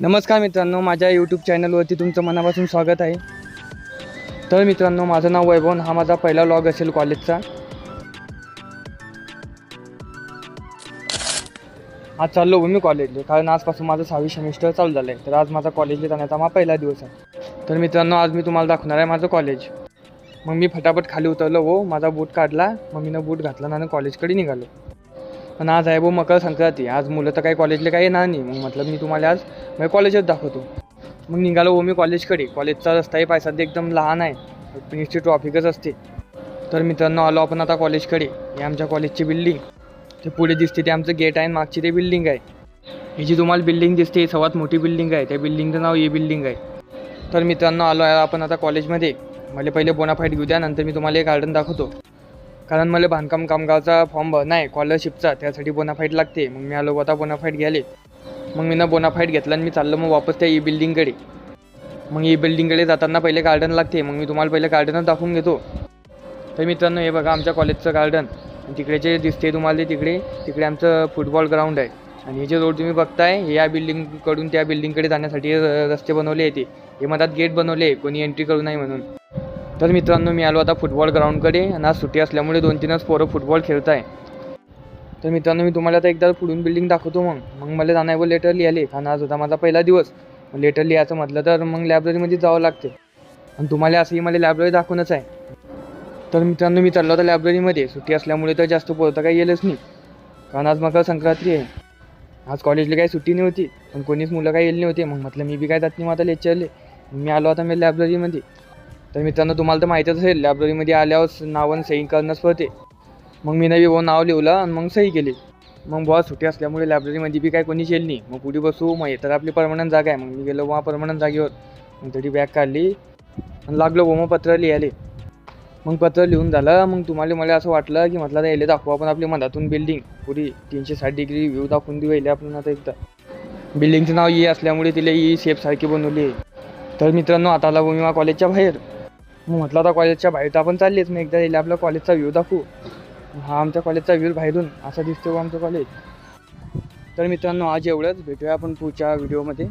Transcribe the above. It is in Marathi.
नमस्कार मित्रांनो माझ्या यूट्यूब चॅनलवरती तुमचं मनापासून स्वागत आहे. तर मित्रांनो माझं नाव वैभवन हा माझा पहिला लॉग असेल कॉलेजचा आज चाललो हो मी कॉलेजला कारण आजपासून माझं सहावी सेमिस्टर चालू झालं आहे तर आज माझा कॉलेजला जाण्याचा हा पहिला दिवस आहे. तर मित्रांनो आज मी तुम्हाला दाखवणार आहे माझं कॉलेज मग मी फटाफट खाली उतरलो हो माझा बूट काढला मग मीनं बूट घातला आणि कॉलेजकडे निघालो. पण आज आहे भाऊ मकर संक्रांती. आज मुलं तर काही कॉलेजला काही येणार नाही. मग म्हटलं मी तुम्हाला आज म्हणजे माझ्या कॉलेजच दाखवतो. मग निघालो हो मी कॉलेजकडे कॉलेजचा रस्ताही पाहिजे सध्या एकदम लहान आहे. नुसती ट्रॉफिकच असते. तर मित्रांनो आलो आपण आता कॉलेजकडे हे आमच्या कॉलेजची बिल्डिंग ते पुढे दिसते ते आमचं गेट आहे मागची ते बिल्डिंग आहे. ही जी तुम्हाला बिल्डिंग दिसते ही सर्वात मोठी बिल्डिंग आहे. त्या बिल्डिंगचं नाव ए बिल्डिंग आहे. तर मित्रांनो आलो आहे आपण आता कॉलेजमध्ये मला पहिले बोनाफाईट घेऊ द्या. नंतर मी तुम्हाला एक गार्डन दाखवतो. कारण मला बांधकाम कामगारचा फॉर्म भर नाही स्कॉलरशिपचा त्यासाठी बोनाफाईट लागते. मग मी आलो आता बोनाफाईट घ्यायले मग मी ना बोनाफाईट घेतला आणि मी चाललो मग वापस त्या ई बिल्डिंगकडे मग ई बिल्डिंगकडे जाताना पहिले गार्डन लागते. मग मी तुम्हाला पहिले गार्डनच दाखवून घेतो. तर मित्रांनो हे बघा आमच्या कॉलेजचं गार्डन तिकडे जे दिसते तुम्हाला तिकडे. तिकडे आमचं फुटबॉल ग्राउंड आहे. आणि हे जे रोड तुम्ही बघताय हे या बिल्डिंगकडून त्या बिल्डिंगकडे जाण्यासाठी र- रस्ते बनवले येते. हे मधात गेट बनवले आहे. कोणी एंट्री करू नये म्हणून. तर मित्रांनो मी आलो आता फुटबॉल ग्राउंडकडे आणि आज सुट्टी असल्यामुळे दोन तीनच पोरं फुटबॉल खेळत आहे तर मित्रांनो मी तुम्हाला आता एकदा पुढून बिल्डिंग दाखवतो मग. मग मला जाण्यावर लेटर लिहाले कारण आज होता माझा पहिला दिवस. लेटर लिहायचं म्हटलं तर मग लायब्ररीमध्ये जावं लागते. आणि तुम्हाला असंही मला लायब्ररी दाखवूनच आहे. तर मित्रांनो मी चाललो होता लायब्ररीमध्ये सुट्टी असल्यामुळे तर जास्त पोरता काही येलच नाही. कारण आज मकर संक्रांती आहे. आज कॉलेजला काही सुट्टी नव्हती. पण कोणीच मुलं काही येईल नव्हते. मग म्हटलं मी बी काय जात नाही मग आता लेक्चरले मी आलो आता मी लायब्ररीमध्ये तर मित्रांनो तुम्हाला तर माहीतच असेल लायब्ररीमध्ये आल्यावर नावं सही करणंच पडते. मग मी नवी भाऊ नाव लिवलं आणि मग सही केली. मग बुवा सुट्टी असल्यामुळे लायब्ररीमध्ये बी काय कोणी येईल नाही. मग पुढे बसू मग तर आपली परमनंट जागा आहे. मग मी गेलो बा परमनंट जागेवर. मग तरी बॅग काढली आणि लागलो बो मग पत्र लिहायले. मग पत्र लिहून झालं. मग तुम्हाला मला असं वाटलं की म्हटलं आता यायला दाखवू आपण आपली मधातून बिल्डिंग पुरी तीनशे साठ डिग्री व्ह्यू दाखवून देऊ यायला आपण आता एकदा. बिल्डिंगचं नाव ई असल्यामुळे तिला e ई शेपसारखी बनवली. आहे तर मित्रांनो आता आला भूमिमा कॉलेजच्या बाहेर. मग म्हटलं आता कॉलेजच्या बाहेर तर आपण चाललेच. मग एकदा येईल आपला कॉलेजचा व्ह्यू दाखवू. हा आमच्या कॉलेजचा व्ह्यू बाहेरून. असा दिसतो आमचं कॉलेज. तर मित्रांनो आज एवढंच. भेटूया आपण पुढच्या व्हिडिओमध्ये.